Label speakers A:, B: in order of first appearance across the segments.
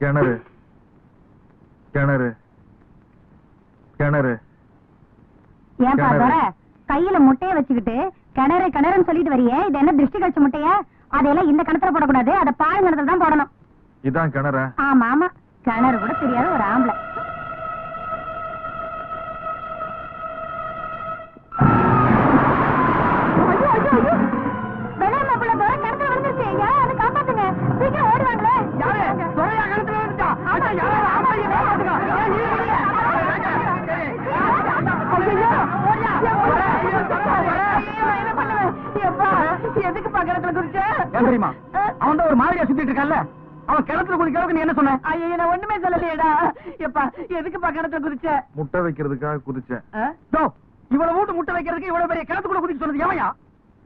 A: கிணறு. கிணறு. கிணறு.
B: ஏன்பா. துரை கையில முட்டைய வச்சுக்கிட்டு கிணறு கிணறுன்னு சொல்லிட்டு வரியே. இது என்ன திருஷ்டி கழிச்ச முட்டைய? அதையெல்லாம் இந்த கிணத்துல போடக்கூடாது. அதை பால் கிணத்துல தான் போடணும்.
A: இதான் கிணற?
B: ஆமா ஆமா. கிணறு கூட தெரியாத ஒரு ஆம்பளை. எதுக்கு பக்கத்துல குறிச்ச
C: ஏன் தெரியுமா? அவன் தான் ஒரு மாதிரியா சுத்திட்டு இருக்கான்ல. அவன் கிணத்துல குதிக்க அளவுக்கு நீ என்ன சொன்ன?
B: ஐயோ நான் ஒண்ணுமே சொல்லலையேடா. எப்பா எதுக்கு பக்கத்துல குறிச்ச
A: முட்டை வைக்கிறதுக்காக குதிச்சேன்
C: டோ, இவ்வளவு வீட்டு முட்டை வைக்கிறதுக்கு இவ்வளவு பெரிய கிணத்துக்குள்ள குதிக்க சொன்னது எவையா?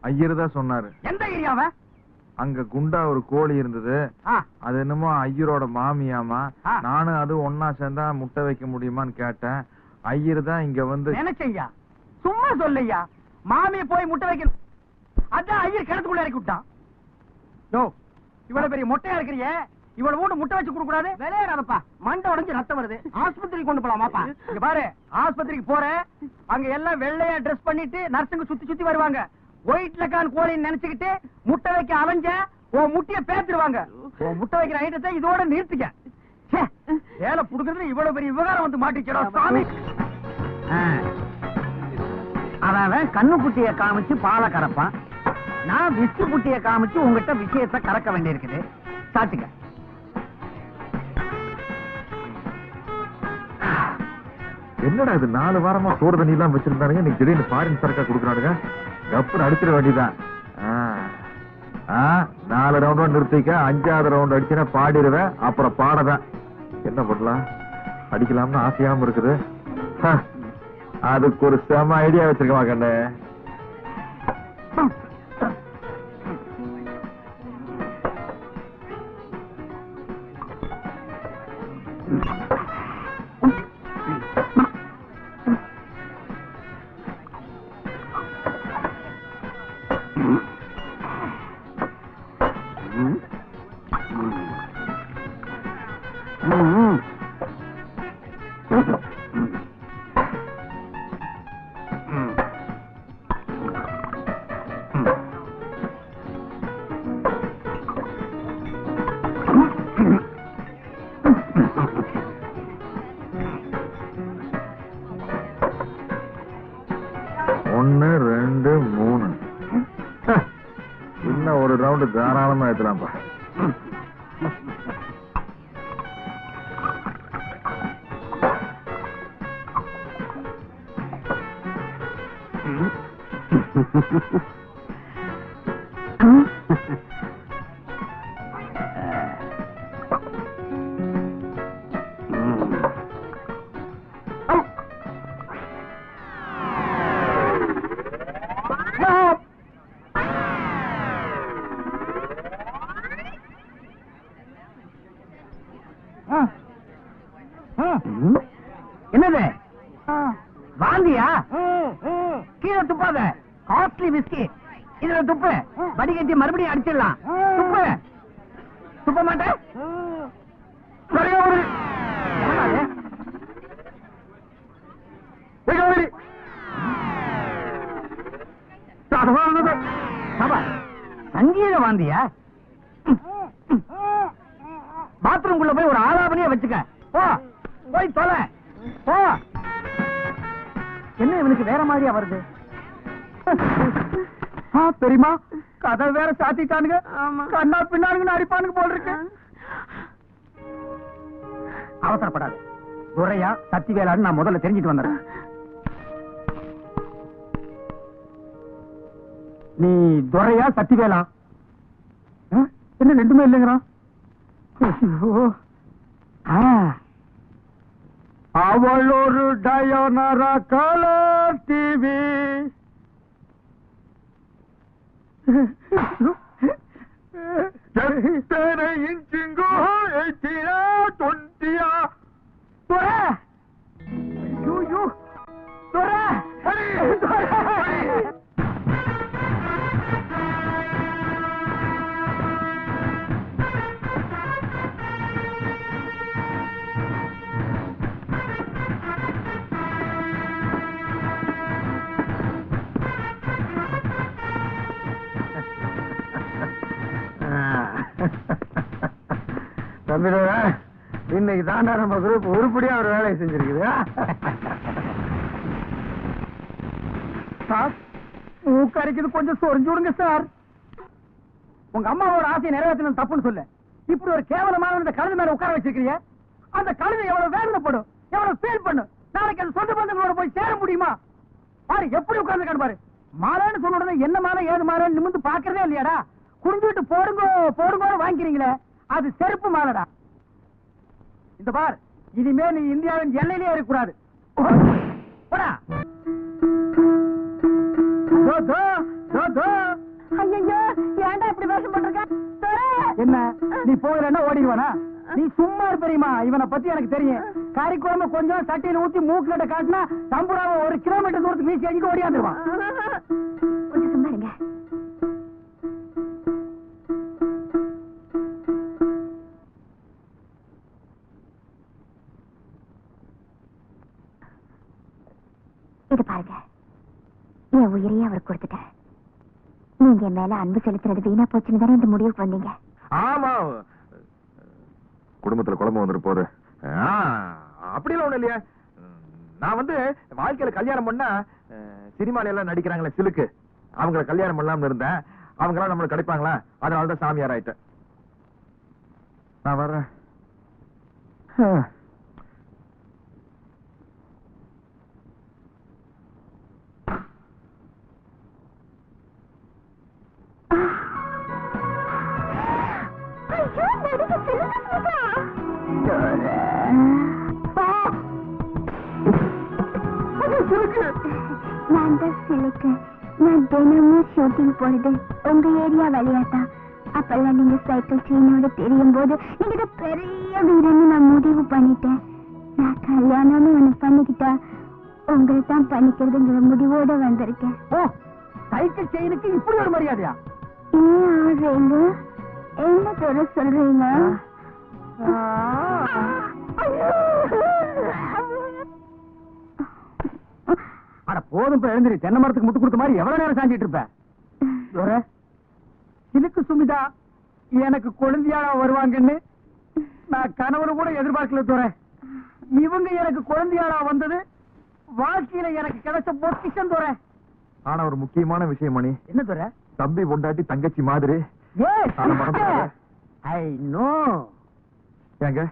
A: ஐயர் தான் சொன்னாரு.
C: எந்த ஏரியாவ
A: அங்க குண்டா ஒரு கோழி இருந்தது. அது என்னமோ ஐயரோட மாமியாமா. நானும் அது ஒன்னா சேர்ந்தா முட்டை வைக்க முடியுமான்னு கேட்டேன். ஐயர் தான் இங்க வந்து
C: நினைச்சையா சும்மா சொல்லையா. மாமி போய் முட்டை வைக்க அதான் ஐயர் கிணத்துக்குள்ள இறக்கி விட்டான். இவ்வளவு பெரிய மொட்டையா இருக்கிறிய? இவ்வளவு வீட்டு முட்டை வச்சு கொடுக்க கூடாது? விளையாடாதப்பா. மண்டை உடைஞ்சு ரத்தம் வருது. ஆஸ்பத்திரிக்கு கொண்டு போலாமாப்பா இங்க பாரு ஆஸ்பத்திரிக்கு போறேன். அங்க எல்லாம் வெள்ளையா ட்ரெஸ் பண்ணிட்டு நர்ஸுங்க சுத்தி சுத்தி வருவாங்க. ஒயிட் லக்கான் கோழின்னு நினைச்சுக்கிட்டு முட்டை வைக்க அலைஞ்ச உன் முட்டைய பேத்துருவாங்க. உன் முட்டை வைக்கிற ஐட்டத்தை இதோட நிறுத்திக்க. வேலை புடுக்கிறது இவ்வளவு பெரிய விவகாரம் வந்து மாட்டிச்சடா சாமி. அவன் கண்ணு குட்டிய காமிச்சு பாலை கறப்பான். நான் விஸ்கி புட்டிய காமிச்சு உங்ககிட்ட விஷயத்தை கறக்க வேண்டியிருக்குது. சாத்துக்க
A: என்னடா இது நாலு வாரமா சோறு தண்ணி எல்லாம் வச்சிருந்தானுங்க இன்னைக்கு திடீர்னு ஃபாரின் சரக்கா கொடுக்குறானுங்க. கப்புன்னு அடிச்சிட வேண்டியதான் நாலு ரவுண்ட் நிறுத்திக்க அஞ்சாவது ரவுண்ட் அடிச்சுனா பாடிடுவேன் அப்புறம் பாடவேன். என்ன பண்ணலாம்? அடிக்கலாம்னு ஆசையாம இருக்குது. அதுக்கு ஒரு செம ஐடியா வச்சிருக்கமா கண்ணு? ஒன்னு ஒரு ரவுண்டு தாராளமா
C: கீழே துப்பாத. காஸ்ட்லி விஸ்கி இதுல துப்பு. வடிகட்டி மறுபடியும் அடிச்சிடலாம். துப்பு. துப்ப மாட்டேன் சங்கீத வாந்தியா? பாத்ரூம்குள்ள போய் ஒரு ஆலாபனையே வச்சுக்க. போ. போய் தொலை. போ. என்ன இவனுக்கு வேற மாதிரியா வருது? ஆ, தெரியுமா கதை வேற சாத்திட்டானுங்க. கண்ணா பின்னானுங்க அடிப்பானுங்க போல் இருக்கு. அவசரப்படாது. துரையா சக்தி வேளான்னு நான் முதல்ல தெரிஞ்சிட்டு வந்துடுறேன். நீ துரையா சக்திவேலா ஆ, என்ன ரெண்டுமே இல்லைங்கிறான்? ஐயோ. ஆ. அவள் ஒரு டயோனரா தம்பிடா இன்னைக்கு தாண்டா நம்ம குரூப் உருப்படியா ஒரு வேலையை செஞ்சிருக்குது. சார் மூக்கரைக்குது கொஞ்சம் சொரிஞ்சு விடுங்க சார். உங்க அம்மாவோட ஆசையை நிறைவேற்றணும் தப்புன்னு சொல்லு. இப்படி ஒரு கேவலமான இந்த கழுதை மேல உட்கார வச்சிருக்கீங்க அந்த கழுதை எவ்வளவு வேதனைப்படும் எவ்வளவு ஃபீல் பண்ணும். நாளைக்கு அது சொந்த பந்தங்களோட போய் சேர முடியுமா? பாரு எப்படி உட்கார்ந்து பாரு. மாலைன்னு சொன்ன உடனே என்ன மாலை ஏது மாலைன்னு நிமிந்து பாக்குறதே இல்லையாடா. குடிஞ்சுட்டு போடுங்க போடுங்க வாங்கிக்கிறீங்களே. அது செருப்பு மாலைடா. இந்த பார் இனிமே நீ இந்தியாவின் எல்லையிலே இருக்கக்கூடாது! என்ன நீ போகலன்னா ஓடிடுவானா? நீ சும்மா தெரியுமா இவனை பத்தி எனக்கு தெரியும். கறிக்குழம்பு கொஞ்சம் சட்டையில ஊத்தி மூக்குல காட்டினா தம்புராவை ஒரு கிலோமீட்டர் தூரத்துக்கு வீசி அடிக்க ஓடியாந்துருவான்.
B: நீங்க என் மேல அன்பு செலுத்துறது வீணா போச்சுன்னு தானே இந்த முடிவுக்கு வந்தீங்க?
A: ஆமா. குடும்பத்துல குழம்பு வந்துட்டு போகுது. ஆ, அப்படிலாம் ஒண்ணு இல்லையா. நான் வந்து வாழ்க்கையில கல்யாணம் பண்ணா சினிமால எல்லாம் நடிக்கிறாங்களே சிலுக்கு. அவங்கள கல்யாணம் பண்ணலாம்னு இருந்தேன். அவங்க எல்லாம் நம்மளுக்கு கிடைப்பாங்களா? அதனால தான் சாமியார் ஆயிட்டேன். நான் வர்றேன்.
B: நான் தான் சிலுக்கு நான் தினமும் ஷூட்டிங் போறது உங்க ஏரியா வழியாட்டா அப்பெல்லாம் நீங்க சைக்கிள் செயினோட தெரியும் போது நீங்க பெரிய வீரன்னு நான் முடிவு பண்ணிட்டேன் நான் கல்யாணம்னு ஒண்ணு பண்ணிக்கிட்டா உங்களை தான் பண்ணிக்கிறதுங்கிற முடிவோட வந்திருக்கேன்
C: ஓ சைக்கிள் செயினுக்கு இப்படி ஒரு மரியாதையா
B: ஏன் ஆடுறீங்க என்ன பெற சொல்றீங்க?
C: அட போதும் இப்ப எழுந்திரி. தென்னை மரத்துக்கு முட்டு கொடுத்த மாதிரி எவ்வளவு நேரம் சாஞ்சிட்டு இருப்ப? துரை, இதுக்கு சுமிதா எனக்கு குழந்தையாடா வருவாங்கன்னு நான் கணவனு கூட எதிர்பார்க்கல துறை இவங்க எனக்கு குழந்தையாடா வந்தது வாழ்க்கையில எனக்கு கிடைச்ச பொக்கிஷம் துறை
A: ஆனா ஒரு முக்கியமான விஷயம் மணி.
C: என்ன துறை
A: தம்பி பொண்டாட்டி தங்கச்சி மாதிரி.
C: ஐ நோ
A: ஏங்க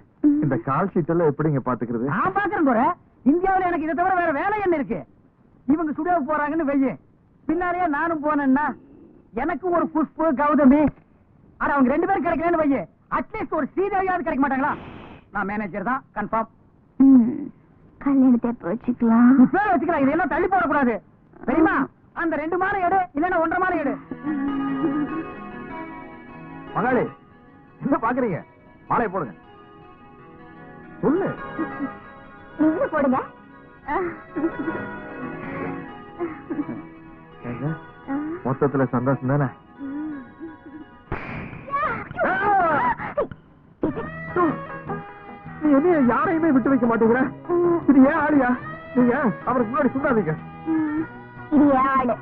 A: இந்த கால் ஷீட் எல்லாம் எப்படிங்க பாத்துக்கிறது?
C: நான் பாக்குறேன் துறை இந்தியாவுல எனக்கு இதை தவிர வேற வேலை என்ன இருக்கு. இவங்க சுடியோக்கு போறாங்கன்னு வெய்ய பின்னாலேயே நானும் போனேன்னா எனக்கு ஒரு புஷ்பு கௌதமி. ஆனா அவங்க ரெண்டு பேரும் கிடைக்கலன்னு வைய அட்லீஸ்ட் ஒரு ஸ்ரீதேவியாவது கிடைக்க மாட்டாங்களா? நான் மேனேஜர் தான். கன்ஃபார்ம்
B: கல்யாணத்தை வச்சுக்கலாம்?
C: இதெல்லாம் தள்ளி போடக்கூடாது. தெரியுமா? அந்த ரெண்டு மாலை எடு இல்லன்னா ஒன்றரை மாலை எடு.
A: மகாளி என்ன பாக்குறீங்க மாலையை போடுங்க. சொல்லு.
B: நீங்க போடுங்க.
A: மொத்தத்துல சந்தோஷம் தானே? நீ என்ன யாரையுமே விட்டு வைக்க மாட்டேங்கிற? இது ஏன் ஆளியா? நீங்க அவருக்கு முன்னாடி சொல்லாதீங்க.
B: இது ஏன் ஆளு?